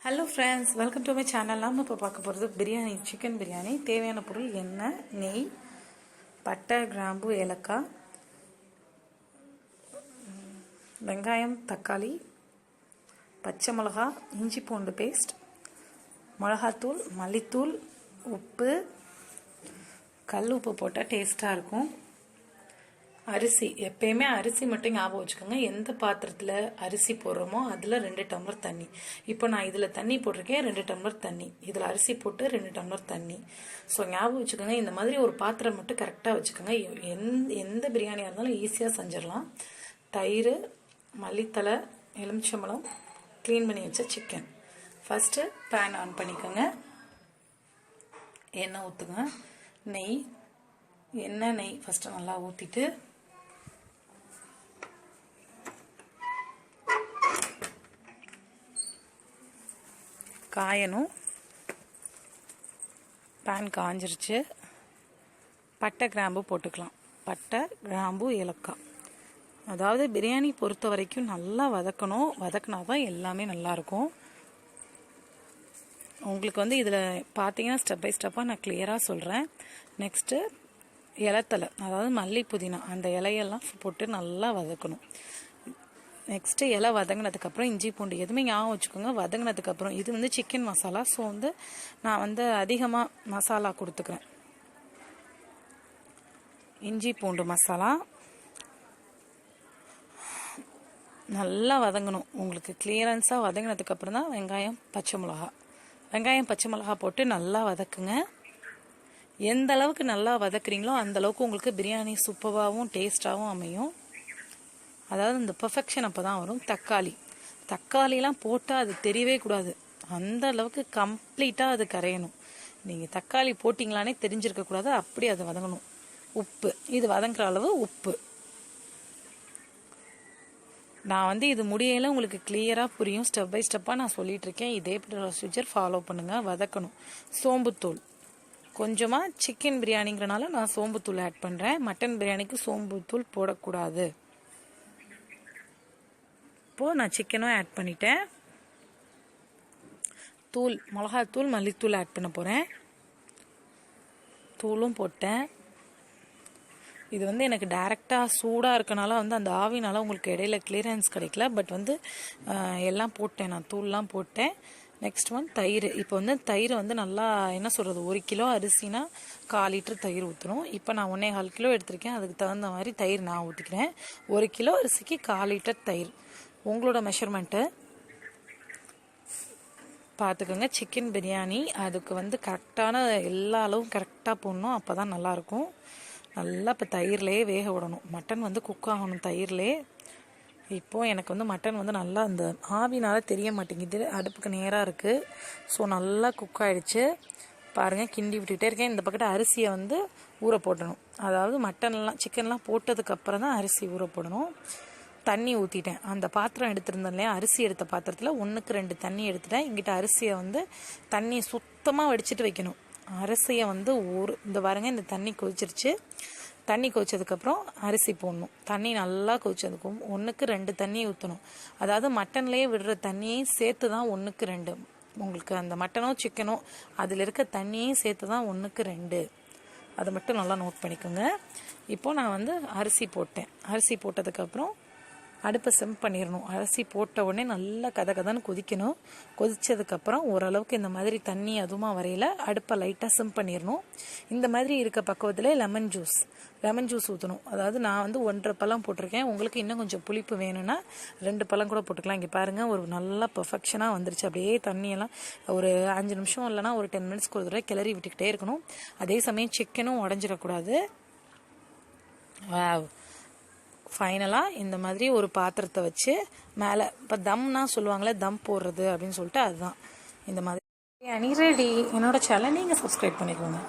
Hello friends welcome to my channel நம்ம இப்போ பார்க்க போகிறது பிரியாணி சிக்கன் பிரியாணி. தேவையான பொருள் எண்ணெய் நெய் பட்டை கிராம்பு ஏலக்காய் வெங்காயம் தக்காளி பச்சை மிளகா இஞ்சி பூண்டு பேஸ்ட் மிளகாத்தூள் மல்லித்தூள் உப்பு கல் உப்பு போட்டால் டேஸ்ட்டாக இருக்கும். அரிசி எப்பயுமே அரிசி மட்டும் ஞாபகம் வச்சுக்கோங்க. எந்த பாத்திரத்தில் அரிசி போடுறோமோ அதில் ரெண்டு டம்ளர் தண்ணி. இப்போ நான் இதில் தண்ணி போட்டிருக்கேன் ரெண்டு டம்ளர் தண்ணி. இதில் அரிசி போட்டு ரெண்டு டம்ளர் தண்ணி. ஸோ ஞாபகம் வச்சுக்கோங்க இந்த மாதிரி ஒரு பாத்திரம் மட்டும் கரெக்டாக வச்சுக்கோங்க. எந்த எந்த பிரியாணியாக இருந்தாலும் ஈஸியாக செஞ்சிடலாம். தயிர் மல்லித்தலை எலுமிச்சம்பழம் க்ளீன் பண்ணி வச்ச சிக்கன் ஃபஸ்ட்டு பேன் ஆன் பண்ணிக்கோங்க. எண்ணெய் ஊற்றுங்க நெய் எண்ணெய் நெய் ஃபஸ்ட்டு நல்லா ஊற்றிட்டு காயணும். பேன் காஞ்சிருச்சு. பட்டை கிராம்பு போட்டுக்கலாம். பட்டை கிராம்பு ஏலக்காய். அதாவது பிரியாணி பொறுத்த வரைக்கும் நல்லா வதக்கணும். வதக்கினா தான் எல்லாமே நல்லாயிருக்கும் உங்களுக்கு வந்து இதில் பார்த்தீங்கன்னா ஸ்டெப் பை ஸ்டெப்பாக நான் கிளியராக சொல்கிறேன் நெக்ஸ்ட்டு இலத்தலை அதாவது மல்லி புதினா அந்த இலையெல்லாம் போட்டு நல்லா வதக்கணும். நெக்ஸ்ட்டு இலை வதங்கினதுக்கப்புறம் இஞ்சி பூண்டு எதுவுமே ஞாபகம் வச்சுக்கோங்க. வதங்கினதுக்கப்புறம் இது வந்து சிக்கன் மசாலா ஸோ வந்து நான் வந்து அதிகமாக மசாலா கொடுத்துக்கிறேன். இஞ்சி பூண்டு மசாலா நல்லா வதங்கணும். உங்களுக்கு கிளியரன்ஸாக வதங்கினதுக்கப்புறம் தான் வெங்காயம் பச்சை மிளகா. வெங்காயம் பச்சை மிளகா போட்டு நல்லா வதக்குங்க. எந்த அளவுக்கு நல்லா வதக்குறீங்களோ அந்த அளவுக்கு உங்களுக்கு பிரியாணி சூப்பராகவும் டேஸ்ட்டாகவும் அமையும். அதாவது இந்த பெர்ஃபெக்ஷன் அப்போ தான் வரும். தக்காளி. தக்காளிலாம் போட்டால் அது தெரியவே கூடாது. அந்த அளவுக்கு கம்ப்ளீட்டாக அது கரையணும். நீங்கள் தக்காளி போட்டிங்களானே தெரிஞ்சிருக்கக்கூடாது அப்படி அதை வதங்கணும். உப்பு. இது வதங்குற அளவு உப்பு. நான் வந்து இது முடியல உங்களுக்கு கிளியராக புரியும். ஸ்டெப் பை ஸ்டெப்பாக நான் சொல்லிகிட்ருக்கேன் இருக்கேன் இதே ப்ரொசீஜர் ஃபாலோ பண்ணுங்கள் வதக்கணும். சோம்புத்தூள் கொஞ்சமாக சிக்கன் பிரியாணிங்கிறனால நான் சோம்புத்தூள் ஆட் பண்ணுறேன் மட்டன் பிரியாணிக்கு சோம்புத்தூள் போடக்கூடாது. இப்போது நான் சிக்கனும் ஆட் பண்ணிட்டேன். தூள் மிளகாத்தூள் மல்லித்தூள் ஆட் பண்ண போகிறேன் தூளும் போட்டேன். இது வந்து எனக்கு டைரெக்டாக சூடாக இருக்கனால வந்து அந்த ஆவினால உங்களுக்கு இடையில கிளியரன்ஸ் கிடைக்கல. பட் வந்து எல்லாம் போட்டேன் நான். தூள்லாம் போட்டேன். நெக்ஸ்ட் ஒன் தயிர். இப்போ வந்து தயிர் வந்து நல்லா என்ன சொல்கிறது ஒரு கிலோ அரிசினா கால் லிட்டர் தயிர் ஊற்றுறோம் இப்போ நான் ஒன்றே கால் கிலோ எடுத்திருக்கேன். அதுக்கு தகுந்த மாதிரி தயிர் நான் ஊற்றிக்கிறேன் ஒரு கிலோ அரிசிக்கு கால் லிட்டர் தயிர். உங்களோட மெஷர்மெண்ட்டு பார்த்துக்கோங்க. சிக்கன் பிரியாணி அதுக்கு வந்து கரெக்டான எல்லா அளவும் கரெக்டாக போடணும். அப்போ தான் நல்லாயிருக்கும். நல்லா இப்போ தயிர்லேயே வேக விடணும். மட்டன் வந்து குக் ஆகணும் தயிர்லேயே இப்போது எனக்கு வந்து மட்டன் வந்து நல்லா அந்த ஆவினால் தெரிய மாட்டேங்குது. அடுப்புக்கு நேராக இருக்குது ஸோ நல்லா குக் ஆகிடுச்சு பாருங்கள் கிண்டி விட்டுக்கிட்டே இருக்கேன். இந்த பக்கத்து அரிசியை வந்து ஊற போடணும். அதாவது மட்டன்லாம் சிக்கன்லாம் போட்டதுக்கப்புறம் தான் அரிசி ஊற போடணும். தண்ணி ஊற்றிட்டேன் அந்த பாத்திரம் எடுத்திருந்தேன் இல்லையா? அரிசி எடுத்த பாத்திரத்தில் ஒன்றுக்கு ரெண்டு தண்ணி எடுத்துட்டேன். எங்கிட்ட அரிசியை வந்து தண்ணியை சுத்தமாக வடிச்சிட்டு வைக்கணும். அரிசியை வந்து ஒரு இந்த பாருங்க இந்த தண்ணி கொதிச்சிருச்சு. தண்ணி கொதிச்சதுக்கப்புறம் அரிசி போடணும். தண்ணி நல்லா கொதிச்சதுக்கும் ஒன்றுக்கு ரெண்டு தண்ணி ஊற்றணும் அதாவது மட்டன்லேயே விடுற தண்ணியையும் சேர்த்து தான் ஒன்றுக்கு ரெண்டு. உங்களுக்கு அந்த மட்டனோ சிக்கனோ அதில் இருக்க தண்ணியையும் சேர்த்து தான் ஒன்றுக்கு ரெண்டு. அதை மட்டும் நல்லா நோட் பண்ணிக்கோங்க. இப்போ நான் வந்து அரிசி போட்டேன். அரிசி போட்டதுக்கப்புறம் அடுப்பை சிம் பண்ணிடணும் அரிசி போட்ட உடனே நல்லா கத கதன்னு கொதிக்கணும். கொதிச்சதுக்கப்புறம் ஓரளவுக்கு இந்த மாதிரி தண்ணி அதுவுமா வரையில அடுப்பை லைட்டாக சிம் பண்ணிடணும் இந்த மாதிரி இருக்க பக்குவத்தில் லெமன் ஜூஸ் லெமன் ஜூஸ் ஊற்றணும் அதாவது நான் வந்து ஒன்றரை பழம் போட்டிருக்கேன். உங்களுக்கு இன்னும் கொஞ்சம் புளிப்பு வேணும்னா ரெண்டு பழம் கூட போட்டுக்கலாம். இங்கே பாருங்கள் ஒரு நல்லா பர்ஃபெக்ஷனாக வந்துருச்சு. அப்படியே தண்ணியெல்லாம் ஒரு அஞ்சு நிமிஷம் இல்லைனா ஒரு டென் மினிட்ஸ்க்கு ஒரு தடவை கிளறி விட்டுக்கிட்டே இருக்கணும். அதே சமயம் சிக்கனும் உடஞ்சிடக்கூடாது. வாவ் ஃபைனலாக இந்த மாதிரி ஒரு பாத்திரத்தை வச்சு மேலே இப்போ தம்னா சொல்லுவாங்களே தம் போடுறது அப்படின்னு சொல்லிட்டு அதுதான். இந்த மாதிரி. அணி ரெடி என்னோட சேனலை நீங்கள் சப்ஸ்கிரைப் பண்ணிக்கோங்க.